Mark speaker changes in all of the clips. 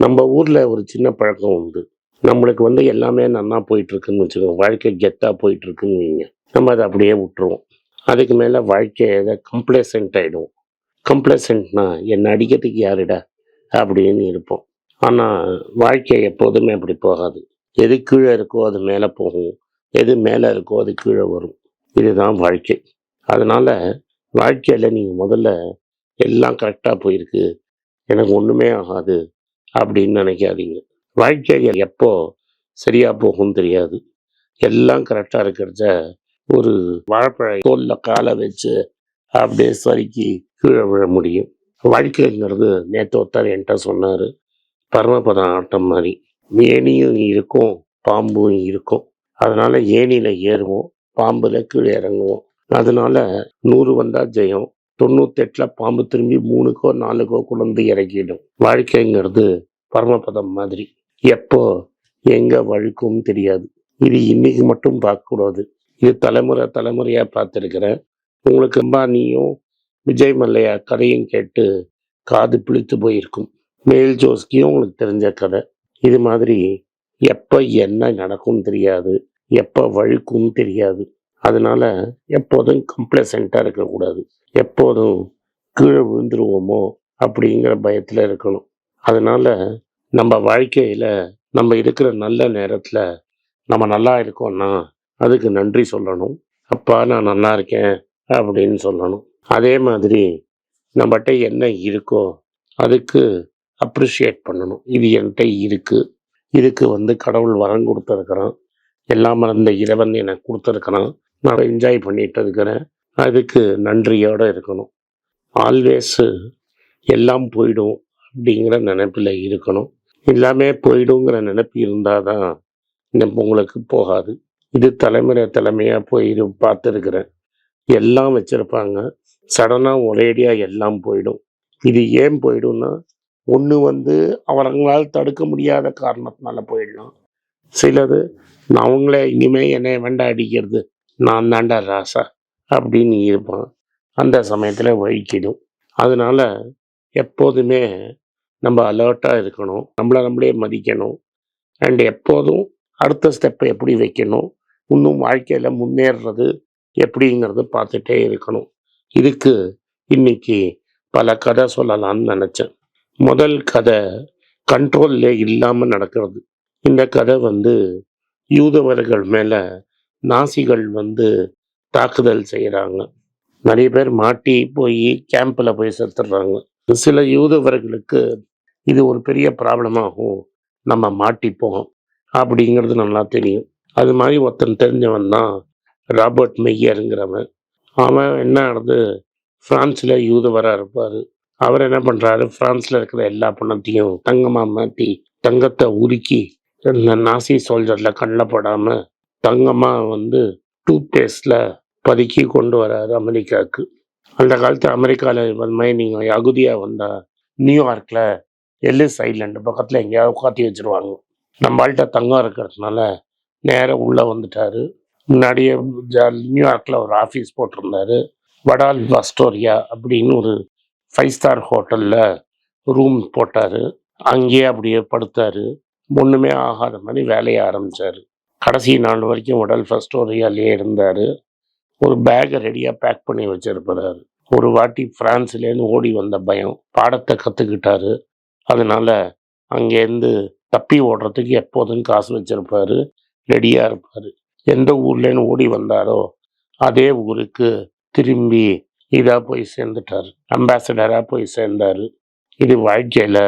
Speaker 1: நம்ம ஊரில் ஒரு சின்ன பழக்கம் உண்டு. நம்மளுக்கு வந்து எல்லாமே நன்னா போயிட்டுருக்குன்னு வச்சுக்கோங்க. வாழ்க்கை கெத்தாக போயிட்டுருக்குன்னு வைங்க. நம்ம அதை அப்படியே விட்டுருவோம். அதுக்கு மேலே வாழ்க்கையை கம்ப்ளசன்ட் ஆகிடுவோம் கம்ப்ளசன்ட்னா என்னை அடிக்கிறதுக்கு யாருடா? அப்படின்னு இருப்போம். ஆனால் வாழ்க்கை எப்போதுமே அப்படி போகாது. எது கீழே இருக்கோ அது மேலே போகும். எது மேலே இருக்கோ அது கீழே வரும். இதுதான் வாழ்க்கை. அதனால் வாழ்க்கையில் நீங்கள் முதல்ல எல்லாம் கரெக்டாக போயிருக்கு. எனக்கு ஒன்றுமே ஆகாது. அப்படின்னு நினைக்காதீங்க. வாழ்க்கை எப்போ சரியாக போகும் தெரியாது. எல்லாம் கரெக்டாக இருக்கிறத ஒரு வாழைப்பழ தோல்ல காலை வச்சு அப்படியே சறுக்கி கீழே விழ முடியும். வாழ்க்கைங்கிறது நேற்று ஒருத்தர் என்கிட்ட சொன்னார். பரமபதம் ஆட்டம் மாதிரி. ஏனியும் இருக்கும் பாம்பும் இருக்கும். அதனால ஏனியில் ஏறுவோம் பாம்புல கீழே இறங்குவோம். அதனால நூறு வந்தா ஜெயம் தொண்ணூத்தெட்டில் பாம்பு திரும்பி மூணுக்கோ நாலுக்கோ குழந்தை இறக்கிடும். வாழ்க்கைங்கிறது பரமபதம் மாதிரி. எப்போ எங்க வழுக்கும் தெரியாது. இது இன்னைக்கு மட்டும் பார்க்கக்கூடாது. இது தலைமுறை தலைமுறையா பார்த்துருக்கிறேன். உங்களுக்கு அம்பானியும் விஜய் மல்லையா கதையும் கேட்டு காது பிழித்து போயிருக்கும். மேல் ஜோஸ்கியும் உங்களுக்கு தெரிஞ்ச கதை. இது மாதிரி எப்போ என்ன நடக்கும் தெரியாது. எப்போ வழுக்கும் தெரியாது. அதனால எப்போதும் கம்ப்ளசண்ட்டாக இருக்கக்கூடாது. எப்போதும் கீழே விழுந்துருவோமோ அப்படிங்கிற பயத்தில் இருக்கணும். அதனால நம்ம வாழ்க்கையில் நம்ம இருக்கிற நல்ல நேரத்தில் நம்ம நல்லா இருக்கோம்னா அதுக்கு நன்றி சொல்லணும். அப்பா நான் நல்லா இருக்கேன் அப்படின்னு சொல்லணும். அதே மாதிரி நம்மகிட்ட என்ன இருக்கோ அதுக்கு அப்ரிஷியேட் பண்ணணும். இது என்கிட்ட இருக்குது இதுக்கு வந்து கடவுள் வரம் கொடுத்துருக்குறான். எல்லாம் மறந்த இறைவன் எனக்கு கொடுத்துருக்குறான். நான் என்ஜாய் பண்ணிட்டு இருக்கிறேன். அதுக்கு நன்றியோடு இருக்கணும். ஆல்வேஸு எல்லாம் போயிடும் அப்படிங்கிற நினைப்பில் இருக்கணும். எல்லாமே போயிடுங்கிற நினைப்பு இருந்தால் தான் நம்ம உங்களுக்கு போகாது. இது தலைமுறை தலைமையாக போய் பார்த்துருக்குறேன். எல்லாம் வச்சுருப்பாங்க. சடனாக ஒரேடியாக எல்லாம் போயிடும். இது ஏன் போயிடும்னா ஒன்று வந்து அவங்களால் தடுக்க முடியாத காரணத்தினால போயிடலாம். சிலது நான் அவங்களே இனிமேல் என்னை வேண்டா அடிக்கிறது. நான் தாண்டா ராசா. அப்படின்னு இருப்பான். அந்த சமயத்தில் வழிக்கிடும் அதனால் எப்போதுமே நம்ம அலர்ட்டாக இருக்கணும். நம்மளை நம்மளே மதிக்கணும். அண்ட் எப்போதும் அடுத்த ஸ்டெப்பை எப்படி வைக்கணும்? இன்னும் வாழ்க்கையில் முன்னேறுறது எப்படிங்கிறது பார்த்துட்டே இருக்கணும். இதுக்கு இன்னைக்கு பல கதை சொல்லலாம்னு நினச்சேன். முதல் கதை கண்ட்ரோல்லே இல்லாமல் நடக்கிறது. இந்த கதை வந்து யூதவர்கள் மேலே நாசிகள் வந்து தாக்குதல் செய்கிறாங்க நிறைய பேர் மாட்டி போய் கேம்பில் போய் செத்துடுறாங்க சில யூதவர்களுக்கு இது ஒரு பெரிய ப்ராப்ளமாகும். நம்ம மாட்டிப்போம் அப்படிங்கிறது நல்லா தெரியும். அது மாதிரி ஒருத்தன் தெரிஞ்சவன் தான் ராபர்ட் மெய்யருங்கிறவன். அவன் என்ன ஆனது ஃப்ரான்ஸில் யூதவராக இருப்பார். அவர் என்ன பண்ணுறாரு ஃப்ரான்ஸில் இருக்கிற எல்லா பணத்தையும் தங்கமாக மாற்றி தங்கத்தை உருக்கி இந்த நாசி சோல்ஜரில் கண்ணில் படாமல் தங்கமாக வந்து டூத் பேஸ்டில் பதுக்கி கொண்டு வராரு அமெரிக்காவுக்கு. அந்த காலத்து அமெரிக்காவில் மைனிங் மாதிரி நீங்கள் அகுதியாக வந்தால் நியூயார்க்கில் எல்லிஸ் ஐலண்டு பக்கத்தில் எங்கேயாவது உட்காத்தி வச்சிருவாங்க. நம்மள்கிட்ட தங்கம் இருக்கிறதுனால நேராக உள்ளே வந்துட்டாரு. முன்னாடியே ஜா- நியூயார்க்கில் ஒரு ஆஃபீஸ் போட்டிருந்தாரு. வடால் வஸ்டோரியா அப்படின்னு ஒரு ஃபைவ் ஸ்டார் ஹோட்டலில் ரூம் போட்டார். அங்கேயே அப்படியே படுத்தாரு. ஒன்றுமே ஆகாத மாதிரி வேலையை ஆரம்பித்தார் கடைசி நாள் வரைக்கும் உடல் ஃபஸ்டோரியாலேயே இருந்தார். ஒரு பேக்கை ரெடியாக பேக் பண்ணி வச்சிருப்பாரு. ஒரு வாட்டி ஃப்ரான்ஸ்லேருந்து ஓடி வந்த பயம் பாடத்தை கற்றுக்கிட்டாரு அதனால் அங்கேருந்து தப்பி ஓடுறதுக்கு எப்போதும் காசு வச்சுருப்பார் ரெடியாக இருப்பார். எந்த ஊர்லேருந்து ஓடி வந்தாரோ அதே ஊருக்கு திரும்பி இதாக போய் சேர்ந்துட்டார். அம்பாசடராக போய் சேர்ந்தார். இது வாழ்க்கையில்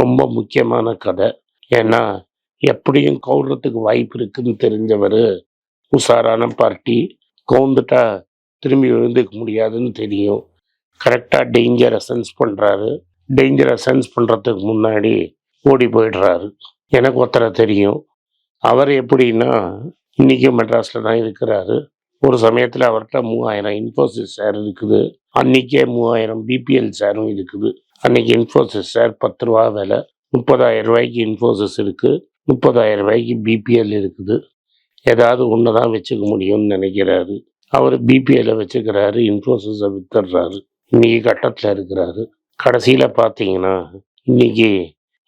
Speaker 1: ரொம்ப முக்கியமான கதை. ஏன்னா எப்படியும் கவுடுறதுக்கு வாய்ப்பு இருக்குன்னு தெரிஞ்சவர் உஷாரான பார்ட்டி கவுந்துட்டா திரும்பி விழுந்துக்க முடியாதுன்னு தெரியும். கரெக்டாக டேஞ்சரை சென்ஸ் பண்ணுறாரு டேஞ்சரை சென்ஸ் பண்ணுறதுக்கு முன்னாடி ஓடி போயிடுறாரு. எனக்கு ஒருத்தரை தெரியும். அவர் எப்படின்னா இன்றைக்கும் மெட்ராஸில் தான் இருக்கிறாரு. ஒரு சமயத்தில் அவர்கிட்ட மூவாயிரம் இன்ஃபோசிஸ் ஷேர் இருக்குது. அன்றைக்கே மூவாயிரம் பிபிஎல் ஷேரும் இருக்குது. அன்றைக்கி இன்ஃபோசிஸ் ஷேர் பத்து ரூபா விலை. முப்பதாயிரம் ரூபாய்க்கு இன்ஃபோசிஸ் இருக்குது முப்பதாயிரம் ரூபாய்க்கு பிபிஎல் இருக்குது. ஏதாவது ஒன்று தான் வச்சுக்க முடியும்னு நினைக்கிறாரு. அவர் பிபிஎல்லை வச்சுக்கிறாரு இன்ஃபோசிஸை வித்துடுறாரு. இன்றைக்கி கட்டத்தில் இருக்கிறாரு. கடைசியில் பார்த்தீங்கன்னா இன்றைக்கி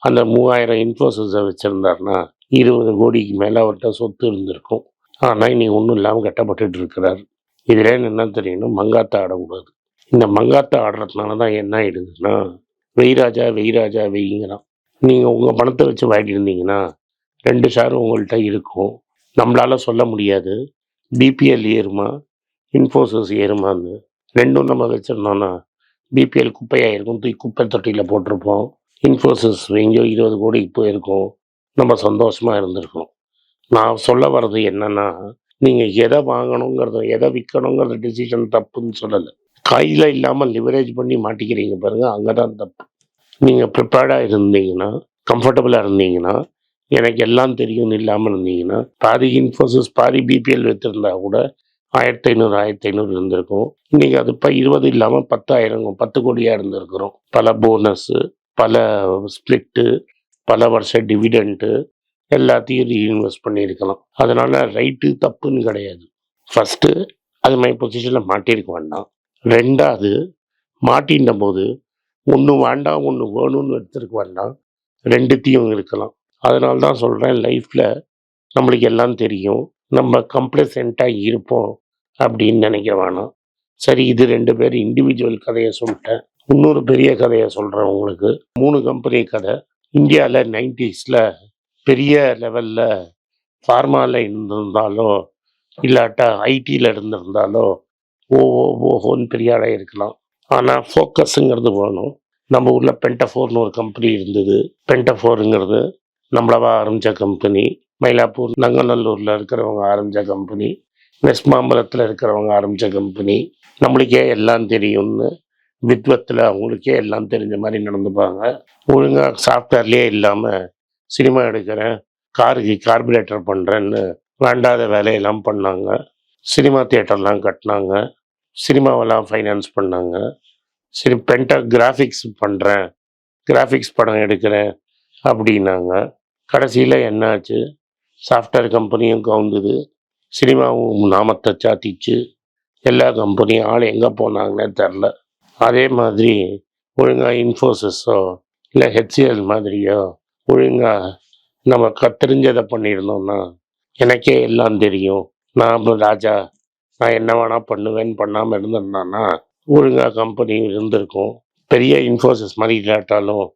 Speaker 1: அந்த மூவாயிரம் இன்ஃபோசிஸை வச்சுருந்தாருன்னா இருபது கோடிக்கு மேலே அவர்கிட்ட சொத்து இருந்திருக்கும். ஆனால் இன்னைக்கு ஒன்றும் இல்லாமல் கட்டப்பட்டுட்டு இருக்கிறார். இதில் என்ன தெரியணும்? மங்காத்தா ஆடக்கூடாது. இந்த மங்காத்தா ஆடுறதுனால தான் என்ன ஆயிடுதுன்னா வெய்ராஜா வெய்ராஜா வெய்ங்கிறான். நீங்கள் உங்கள் பணத்தை வச்சு வாங்கிட்டு இருந்தீங்கன்னா ரெண்டு ஷேர் உங்கள்கிட்ட இருக்கும். நம்மளால சொல்ல முடியாது. பிபிஎல் ஏறுமா? இன்ஃபோசிஸ் ஏறுமான்னு. ரெண்டும் நம்ம வச்சுருந்தோன்னா பிபிஎல் குப்பையாக இருக்கும். தூக்கி குப்பை தொட்டியில் போட்டிருப்போம். இன்ஃபோசிஸ் எங்கேயோ இருபது கோடிக்கு போயிருக்கோம் நம்ம சந்தோஷமாக இருந்திருக்கோம் நான் சொல்ல வர்றது என்னன்னா நீங்கள் எதை வாங்கணுங்கிறத எதை விற்கணுங்கிற டிசிஷன் தப்புன்னு சொல்லலை. கையில் இல்லாமல் லிவரேஜ் பண்ணி மாட்டிக்கிறீங்க பாருங்கள் அங்கே தான் தப்பு நீங்கள் ப்ரிப்பேர்டாக இருந்தீங்கன்னா கம்ஃபர்டபுளாக இருந்தீங்கன்னா எனக்கு எல்லாம் தெரியும்னு இல்லாமல் இருந்தீங்கன்னா பாதி இன்ஃபோசிஸ் பாதி பிபிஎல் வைத்திருந்தா கூட ஆயிரத்தி ஐநூறு ஆயிரத்தி ஐநூறு இருந்திருக்கும். இன்னைக்கு அது இப்போ இருபது இல்லாமல் பத்தாயிரம் பத்து கோடியாக இருந்திருக்கிறோம். பல போனஸ்ஸு பல ஸ்பிளிட்டு பல வருஷ டிவிடெண்ட்டு எல்லாத்தையும் ரீஇன்வெஸ்ட் பண்ணியிருக்கலாம். அதனால் ரைட்டு தப்புன்னு கிடையாது. ஃபஸ்ட்டு அது மாதிரி பொசிஷனில் மாட்டியிருக்க வேண்டாம். ரெண்டாவது மாட்டின்ற போது ஒன்று வேண்டாம் ஒன்று வேணும்னு எடுத்துருக்க வேண்டாம். ரெண்டுத்தையும் இருக்கலாம். அதனால தான் சொல்கிறேன் லைஃப்பில் நம்மளுக்கு எல்லாம் தெரியும். நம்ம கம்ப்ளசென்ட்டாக இருப்போம் அப்படின்னு நினைக்க வேணாம் சரி இது ரெண்டு பேர் இண்டிவிஜுவல் கதையை சொல்லிட்டேன். இன்னொரு பெரிய கதையை சொல்கிறேன் உங்களுக்கு. மூணு கம்பெனி கதை. இந்தியாவில் நைன்டிஸில் பெரிய லெவலில் ஃபார்மாவில் இருந்திருந்தாலோ இல்லாட்டா ஐடியில் இருந்திருந்தாலோ ஓ ஓ ஓஹோன்னு பெரிய ஆளாக இருக்கலாம். ஆனால் ஃபோக்கஸுங்கிறது வேணும். நம்ம ஊரில் பென்டஃபோர்னு ஒரு கம்பெனி இருந்தது. பென்டஃபோருங்கிறது நம்மளவா ஆரம்பித்த கம்பெனி மயிலாப்பூர் நங்கநல்லூரில் இருக்கிறவங்க ஆரம்பித்த கம்பெனி வெஸ்ட் மாம்பலத்தில் இருக்கிறவங்க ஆரம்பித்த கம்பெனி நம்மளுக்கே எல்லாம் தெரியும்னு வித்வத்தில் அவங்களுக்கே எல்லாம் தெரிஞ்ச மாதிரி நடந்துப்பாங்க. ஒழுங்காக சாஃப்ட்வேர்லேயே இல்லாமல் சினிமா எடுக்கிறேன் காருக்கு கார்பரேட்டர் பண்ணுறேன்னு வேண்டாத வேலையெல்லாம் பண்ணாங்க. சினிமா தியேட்டர்லாம் கட்டினாங்க. சினிமாவெல்லாம் ஃபைனான்ஸ் பண்ணாங்க. சரி பென்டா கிராஃபிக்ஸ் பண்ணுறேன் கிராஃபிக்ஸ் படம் எடுக்கிறேன் அப்படின்னாங்க. கடைசியில் என்னாச்சு? சாஃப்ட்வேர் கம்பெனியும் கவுந்தது. சினிமாவும் நாமத்தை சாத்திச்சு. எல்லா கம்பெனியும் ஆள் எங்கே போனாங்கன்னே தெரில. அதே மாதிரி ஒழுங்காக இன்ஃபோசிஸோ இல்லை ஹெச்சிஎல் மாதிரியோ ஒழுங்காக நம்ம கத்தெரிஞ்சதை பண்ணியிருந்தோம்னா எனக்கே எல்லாம் தெரியும். நான் ராஜா நான் என்ன வேணால் பண்ணுவேன்னு பண்ணாமல் இருந்திருந்தான்னா ஒழுங்காக கம்பெனி இருந்திருக்கும். பெரிய இன்ஃபோசிஸ் மாதிரி இல்லாட்டாலும்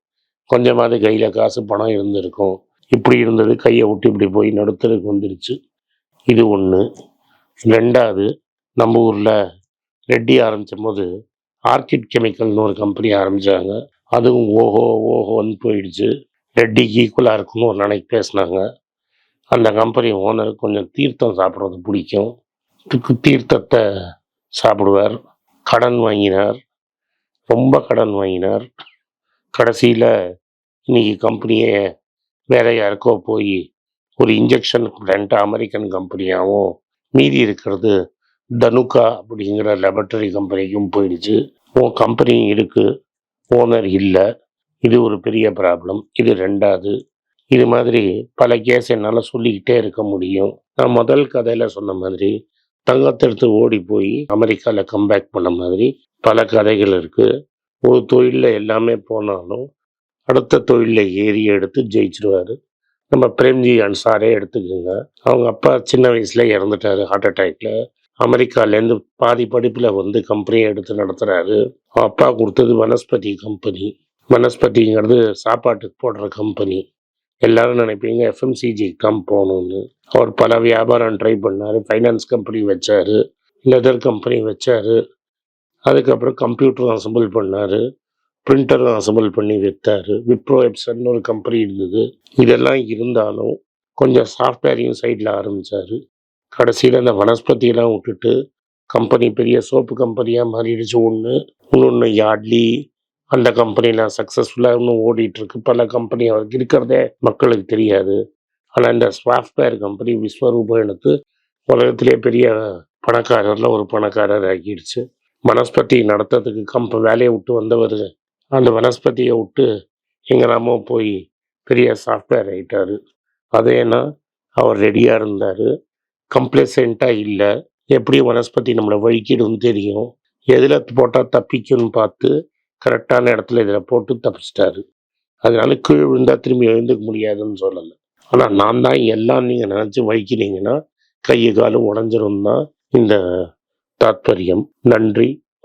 Speaker 1: கொஞ்சமாவது கையில் காசு பணம் இருந்திருக்கும். இப்படி இருந்தது கையை விட்டு இப்படி போய் நடுத்தருக்கு வந்துருச்சு. இது ஒன்று ரெண்டாவது நம்ம ஊரில் ரெட்டி ஆரம்பித்த போது ஆர்கிட் கெமிக்கல்னு ஒரு கம்பெனி ஆரம்பித்தாங்க அதுவும் ஓஹோ ஓஹோன்னு போயிடுச்சு. ரெட்டிக்கு ஈக்குவலாக இருக்குன்னு ஒரு நாளைக்கு பேசினாங்க. அந்த கம்பெனி ஓனர் கொஞ்சம் தீர்த்தம் சாப்பிட்றது பிடிக்கும். தீர்த்தத்தை சாப்பிடுவார். கடன் வாங்கினார். ரொம்ப கடன் வாங்கினார். கடைசியில் இன்னைக்கு கம்பெனியை வேற யாருக்கோ போய் ஒரு இன்ஜெக்ஷன் பிளான்ட் அமெரிக்கன் கம்பெனியாகவும் மீதி இருக்கிறது தனுகா அப்படிங்கிற லெபரட்டரி கம்பெனிக்கும் போயிடுச்சு. உன் கம்பெனி இருக்குது ஓனர் இல்லை இது ஒரு பெரிய ப்ராப்ளம் இது ரெண்டாவது. இது மாதிரி பல கேஸ் என்னால் சொல்லிக்கிட்டே இருக்க முடியும். நான் முதல் கதையில் சொன்ன மாதிரி தங்கத்தெடுத்து ஓடி போய் அமெரிக்காவில் கம்பேக் பண்ண மாதிரி பல கதைகள் இருக்குது ஒரு தொழிலில் எல்லாமே போனாலும் அடுத்த தொழிலில் ஏறி எடுத்து ஜெயிச்சிருவாரு. நம்ம பிரேம்ஜி அன்சாரே எடுத்துக்கோங்க. அவங்க அப்பா சின்ன வயசுல இறந்துட்டாரு ஹார்ட் அட்டாக்ல அமெரிக்காலேருந்து பாதி படிப்பில் வந்து கம்பெனியை எடுத்து நடத்துகிறாரு அப்பா கொடுத்தது வனஸ்பதி கம்பெனி வனஸ்பதிங்கிறது சாப்பாட்டுக்கு போடுற கம்பெனி எல்லாரும் நினைப்பீங்க எஃப்எம்சிஜி கம் போகணும்னு. அவர் பல வியாபாரம் ட்ரை பண்ணார் ஃபைனான்ஸ் கம்பெனி வச்சார் லெதர் கம்பெனி வச்சார். அதுக்கப்புறம் கம்ப்யூட்டர் அசம்பிள் பண்ணார். பிரிண்டரும் அசம்பிள் பண்ணி விற்றாரு விப்ரோ எப்சன் ஒரு கம்பெனி இருந்தது. இதெல்லாம் இருந்தாலும் கொஞ்சம் சாஃப்ட்வேரையும் சைடில் ஆரம்பித்தார் கடைசியில் அந்த வனஸ்பதியெல்லாம் விட்டுட்டு கம்பெனி பெரிய சோப்பு கம்பெனியாக மாறிடுச்சு. ஒன்று இன்னொன்று யார்ட்லி
Speaker 2: அந்த கம்பெனிலாம் சக்ஸஸ்ஃபுல்லாக இன்னும் ஓடிட்டுருக்கு. பல கம்பெனி இருக்கிறதே மக்களுக்கு தெரியாது. ஆனால் இந்த சாஃப்ட்வேர் கம்பெனி விஸ்வரூபம் எடுத்து உலகத்திலே பெரிய பணக்காரரில் ஒரு பணக்காரர் ஆக்கிடுச்சு. வனஸ்பதி நடத்துறதுக்கு கம்ப வேலையை விட்டு வந்தவர் அந்த வனஸ்பதியை விட்டு எங்கெல்லாமோ போய் பெரிய சாஃப்ட்வேர் ஆகிட்டாரு அது ஏன்னா அவர் ரெடியாக இருந்தார். கம்ப்ளசண்ட்டாக இல்லை. எப்படி வனஸ்பதி நம்மளை வழிக்கிடும்னு தெரியும். எதில் போட்டால் தப்பிக்கும்னு பார்த்து கரெக்டான இடத்துல இதில் போட்டு தப்பிச்சிட்டாரு. அதனால கீழ் விழுந்தால் திரும்பி எழுந்துக்க முடியாதுன்னு சொல்லலை. ஆனால் நான் தான் எல்லாம் நீங்கள் நினச்சி வைக்கிறீங்கன்னா கையை காலும் உடஞ்சிரும் தான் இந்த தாத்பரியம். நன்றி.